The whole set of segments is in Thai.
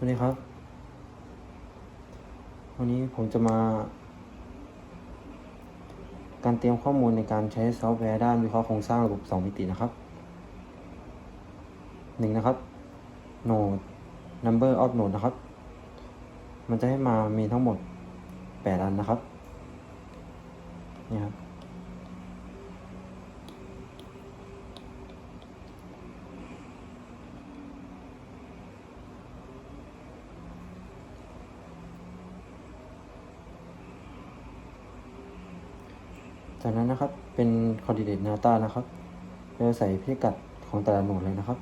สวัสดีครับ วันนี้ผมจะมา การเตรียมข้อมูลในการใช้ซอฟต์แวร์ด้านวิเคราะห์โครงสร้างระบบ 2 มิตินะครับหนึ่งนะครับ node number of node นะครับ มันจะให้มามีทั้งหมด 8 อันนะครับ นี่ครับ จากนั้นนะครับเป็น coordinate data นะครับเราจะใส่พิกัดของแต่ละโหนดเลยนะครับ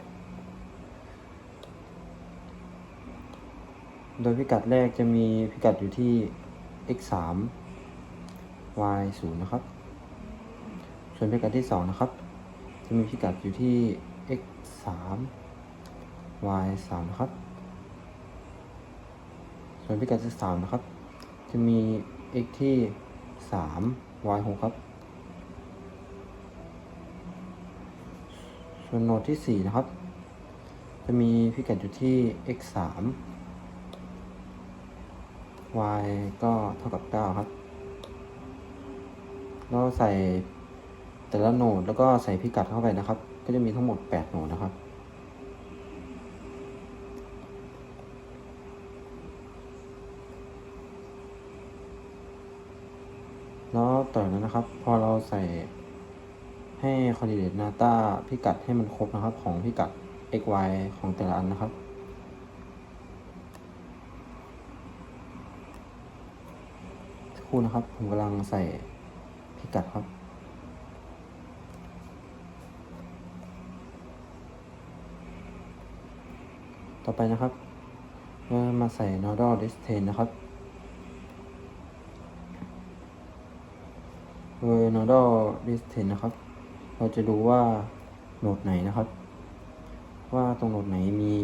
โดยพิกัดแรกจะมีพิกัดอยู่ที่ x 3 y 0นะครับ ส่วนพิกัดที่2นะครับ จะมีพิกัดอยู่ที่ x 3 y 3นะครับ ส่วนพิกัดที่3นะครับ จะมี x ที่3 y 6ครับ ส่ วนโหนดที่ 4 นะครับ จะมีพิกัดอยู่ที่ x 3 y ก็เท่ากับ 9 ครับ แล้วใส่แต่ละโหนดแล้วก็ใส่พิกัดเข้าไปนะครับ ก็จะมีทั้งหมด 8 โหนดนะครับแล้วต่อจากนั้นนะครับ พอเราใส่ ให้ coordinate data พิกัดให้มันครบนะครับ ของพิกัด x y ของแต่ละอันนะครับสักครู่นะครับ ผมกำลังใส่พิกัดครับต่อไปนะครับเรามาใส่ nodal distance นะครับโดย nodal distain นะครับ เราจะดูว่าโหนดไหนนะครับ ว่าตรงโหนดไหนมี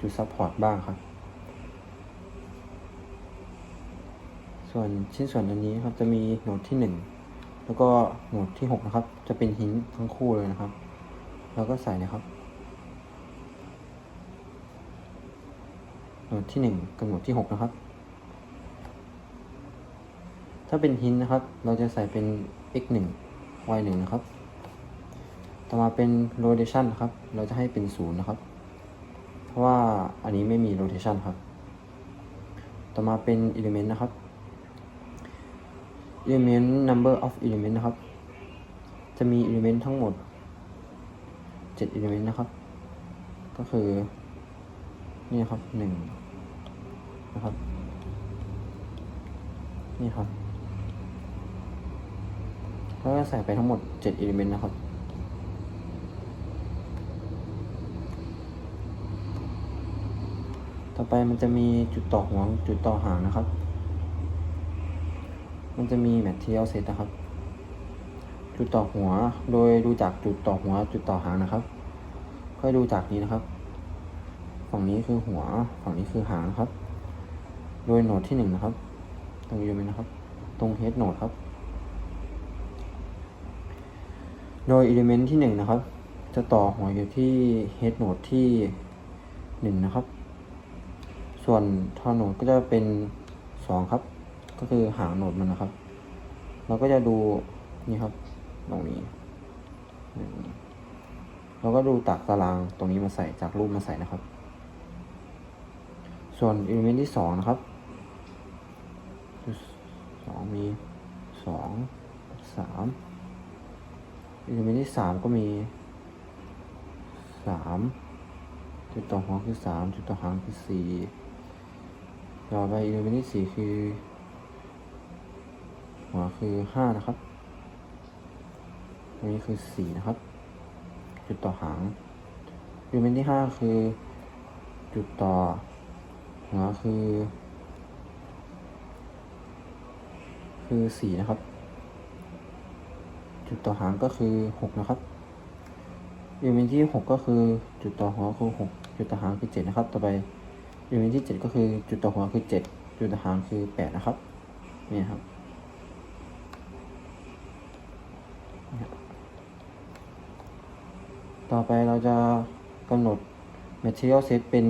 จุดซัพพอร์ตบ้างครับ ส่วนชิ้นส่วนอันนี้ครับจะมีโหนดที่ 1 แล้วก็โหนดที่ 6 นะครับ จะเป็นหินทั้งคู่เลยนะครับ แล้วก็ใส่นะครับโหนดที่ 1กับโหนดที่ 6 นะครับ ถ้าเป็นหินนะครับ เราจะใส่เป็น x 1 y 1นะครับ ต่อมาเป็น rotation นครับ เราจะให้เป็น0นะครับ เพราะว่าอันนี้ไม่มี rotation ครับ ต่อมาเป็น element นะครับ element number of element นะครับ จะมี element ทั้งหมด7 element นะครับ ก็คือ นี่ครับ1นะครับ นี่ครับแล้วก็ใส่ไปทั้งหมด7 element นะครับ ต่อไปมันจะมีจุดต่อหัวจุดต่อหางนะครับ มันจะมี material set นะครับ จุดต่อหัวโดยดูจากจุดต่อหัว จุดต่อหางนะครับ ค่อยดูจากนี้นะครับ ฝั่งนี้คือหัว ฝั่งนี้คือหางครับ โดยโหนดที่หนึ่งนะครับ ตรงยูเมนนะครับ ตรง head node ครับ โดย element ที่หนึ่งนะครับ จะต่อหัวอยู่ที่ head node ที่หนึ่งนะครับ ส่วนทอโหนดก็จะเป็นสองครับ ก็คือหางโหนดมันนะครับ เราก็จะดูนี่ครับ ตรงนี้เราก็ดูตักตารางตรงนี้มาใส่จากรูปมาใส่นะครับ ส่วน element ที่สองนะครับสองมีสองสาม element ที่สามก็มีสามจุดต่อหัวคือสามจุดต่อหางคือสี่ ต่อไป element ที่สี่คือ หัวคือห้านะครับอันนี้คือสี่นะครับ จุดต่อหาง element ที่ห้าคือ จุดต่อ หัวคือ คือสี่นะครับ จุดต่อหางก็คือหกนะครับ element ที่หกก็คือ จุดต่อหัวคือหกจุดต่อหางคือเจ็ดนะครับ ต่อไป บริเวณที่ 7 ก็คือจุดต่อหัวคือ 7 จุดต่อหางคือ 8 นะครับนี่ครับต่อไปเราจะกำหนด material set เป็น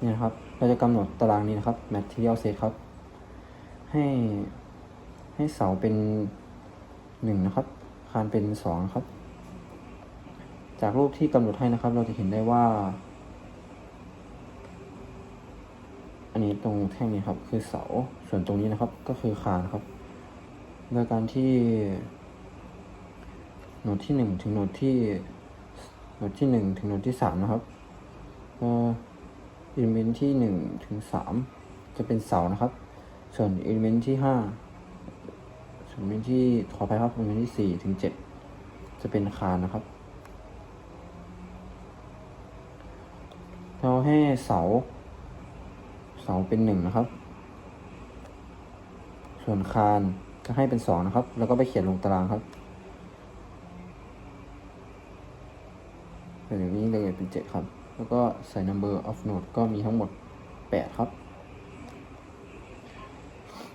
นี่นะครับ เราจะกำหนดตารางนี้นะครับ material set ครับ ให้ให้เสาเป็น 1 นะครับ คานเป็น 2 ครับ จากรูปที่กำหนดให้นะครับ เราจะเห็นได้ว่า อันนี้ตรงแท่งนี้ครับ คือเสาส่วนตรงนี้นะครับ ก็คือคานครับ โดยการที่โหนดที่หนึ่งถึงโหนดที่โหนดที่หนึ่งถึงโหนดที่สามนะครับก็อิเลเมนที่หนึ่งถึงสามจะเป็นเสานะครับ ส่วนอิเลเมนที่ห้าส่วนอิเลเมนที่ขอไปครับอิเลเมนที่สี่ถึงเจ็ดจะเป็นคานนะครับ เราให้เสา เสาเป็นหนึ่งนะครับ ส่วนคานก็ให้เป็นสองนะครับ แล้วก็ไปเขียนลงตารางครับเป็นอย่างนี้เลยเป็นเจ็ดครับ แล้วก็ใส่ number of node ก็มีทั้งหมดแปดครับ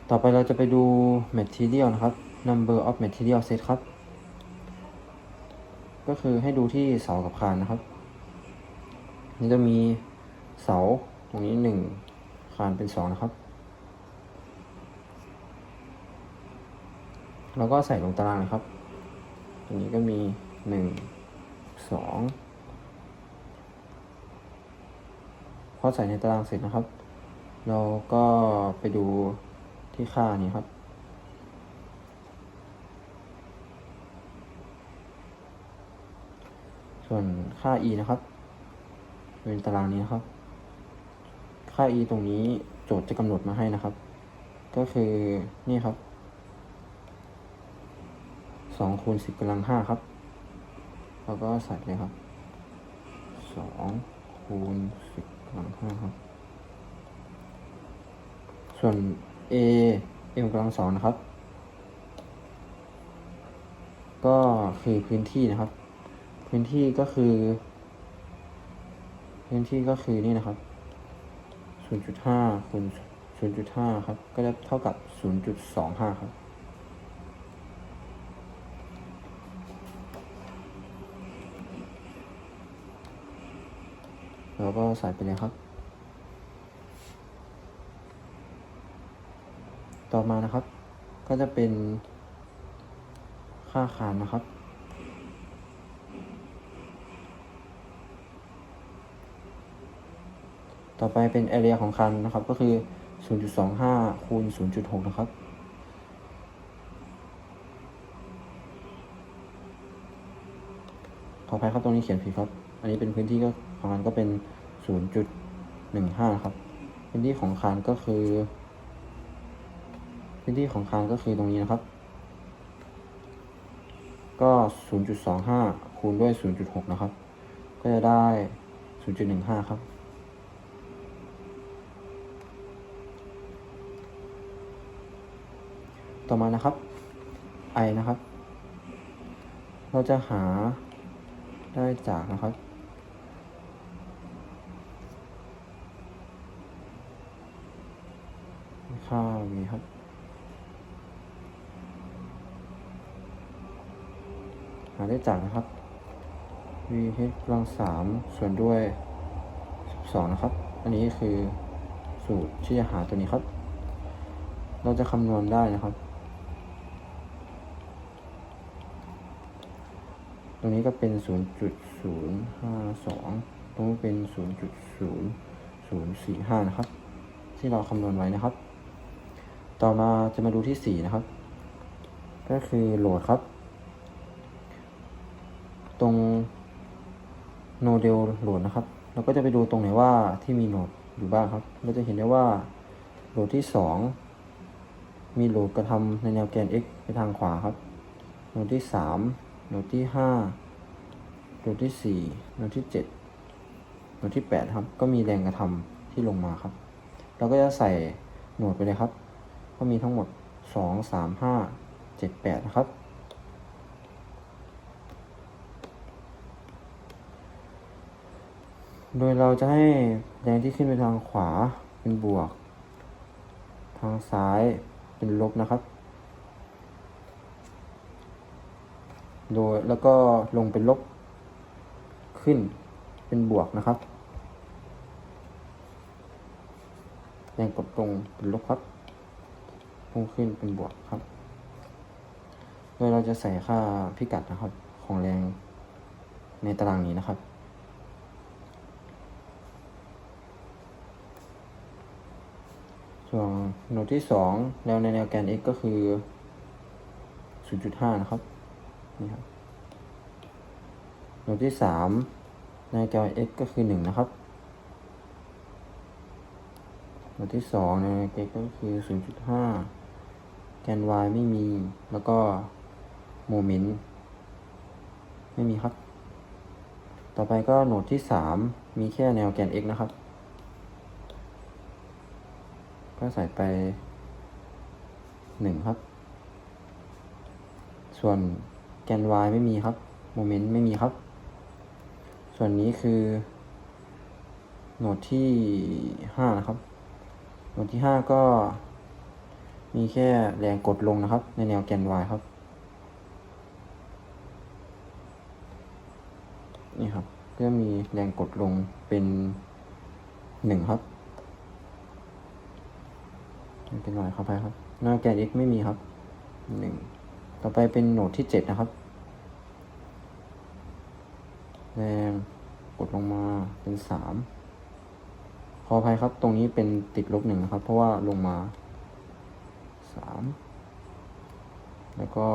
ต่อไปเราจะไปดู material นะครับ number of material set ครับ ก็คือให้ดูที่เสากับคานนะครับ นี่จะมีเสาตรงนี้หนึ่งคานเป็นสองนะครับ แล้วก็ใส่ลงตารางเลยครับ ตรงนี้ก็มีหนึ่งสองพอใส่ในตารางเสร็จนะครับ เราก็ไปดูที่ค่านี้ครับ ส่วนค่า e นะครับ เป็นตารางนี้นะครับ ค่า e ตรงนี้โจทย์จะกำหนดมาให้นะครับ ก็คือนี่ครับสองคูณสิบกำลังห้าครับ แล้วก็ใส่เลยครับสองคูณสิบกำลังห้าครับ ส่วน a m กำลังสองนะครับ ก็คือพื้นที่นะครับ พื้นที่ก็คือ พื้นที่ก็คือนี่นะครับ 0.5คูณ0.5 ครับ ก็จะเท่ากับ 0.25 ครับ แล้วก็ใส่ไปเลยครับ ต่อมานะครับ ก็จะเป็นค่าคานนะครับ ต่อไปเป็น area ของคันนะครับ ก็คือ 0.25 คูณ 0.6 นะครับ ขออภัยครับตรงนี้เขียนผิดครับ อันนี้เป็นพื้นที่ก็ของคันก็เป็น 0.15นะครับ พื้นที่ของคานก็คือ พื้นที่ของคานก็คือตรงนี้นะครับ ก็ 0.25 คูณด้วย 0.6 นะครับ ก็จะได้ 0.15 ครับ ต่อมานะครับ i นะครับ เราจะหาได้จากนะครับค่า v ครับ หาได้จากนะครับ v h กำลังสามส่วนด้วยสองนะครับ อันนี้คือสูตรที่จะหาตัวนี้ครับ เราจะคำนวณได้นะครับ ตรงนี้ก็เป็น 0.052 ตรงนี้เป็น 0.0045 นะครับ ที่เราคำนวณไว้นะครับ ต่อมาจะมาดูที่ 4 นะครับ ก็คือโหลดครับ ตรงโนเดลโหลดนะครับ เราก็จะไปดูตรงไหนว่าที่มีโหลดอยู่บ้างครับ เราจะเห็นได้ว่าโหลดที่ 2 มีโหลดกระทำในแนวแกน x ไปทางขวาครับ โหลดที่ 3 โหลดที่5โหลดที่4โหลดที่7โหลดที่8ครับ ก็มีแรงกระทำที่ลงมาครับ เราก็จะใส่โหลดไปเลยครับ ก็มีทั้งหมด2 3 5 7 8นะครับ โดยเราจะให้แรงที่ขึ้นไปทางขวาเป็นบวก ทางซ้ายเป็นลบนะครับ โดยแล้วก็ลงเป็นลบขึ้นเป็นบวกนะครับแรงกดลงเป็นลบครับพุ่งขึ้นเป็นบวกครับ โดยเราจะใส่ค่าพิกัดนะครับ ของแรงในตารางนี้นะครับส่วนโหนดที่สองแนวในแนวแกน x ก็คือ 0.5 นะครับ นี่ครับโหนดที่สามในแกน x ก็คือ1นะครับโหนดที่สองในแกนก็คือ0.5แกน y ไม่มี แล้วก็โมเมนต์ไม่มีครับ ต่อไปก็โหนดที่สามมีแค่แนวแกน x นะครับ ก็ใส่ไปหนึ่งครับ ส่วน น y ไม่มีครับโมเมนต์ไม่มีครับ ส่วนนี้คือ โหนดที่ห้านะครับ โหนดที่ห้าก็ มีแค่แรงกดลงนะครับ ในแนวแกน y ครับ นี่ครับก็มีแรงกดลงเป็นหนึ่งครับเป็นหน่อยเข้าไปครับหน้าแกน x ไม่มีครับหนึ่งต่อไปเป็นโหนดที่เจ็ดนะครับ แรงกดลงมาเป็นสามขออภัยครับตรงนี้เป็นติดลบหนึ่งนะครับ เพราะว่าลงมาสามแล้วก็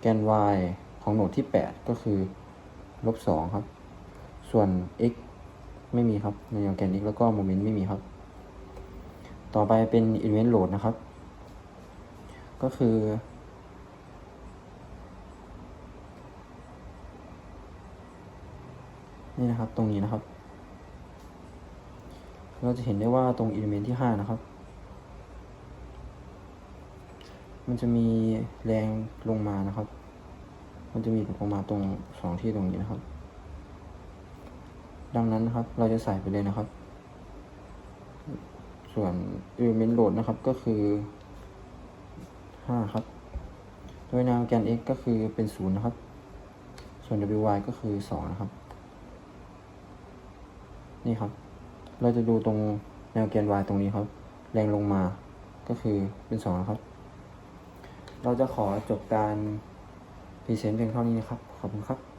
แกน y ของโหนดที่แปดก็คือลบสองครับ ส่วน x ไม่มีครับ ในแนวแกน x แล้วก็โมเมนต์ไม่มีครับ ต่อไปเป็น event load นะครับ ก็คือ นี่นะครับ ตรงนี้นะครับ เราจะเห็นได้ว่าตรง element ที่ห้านะครับ มันจะมีแรงลงมานะครับ มันจะมีลงมาตรงสองที่ตรงนี้นะครับ ดังนั้นนะครับ เราจะใส่ไปเลยนะครับ ส่วน element load นะครับก็คือ5ครับ โดยแนวแกน x ก็คือเป็น0นะครับ ส่วน wy ก็คือ2นะครับ นี่ครับ เราจะดูตรงแนวเกน y ตรงนี้ครับ แรงลงมาก็คือเป็น2ครับ เราจะขอจบการพรีเซนต์เพียงเท่านี้นะครับ ขอบคุณครับ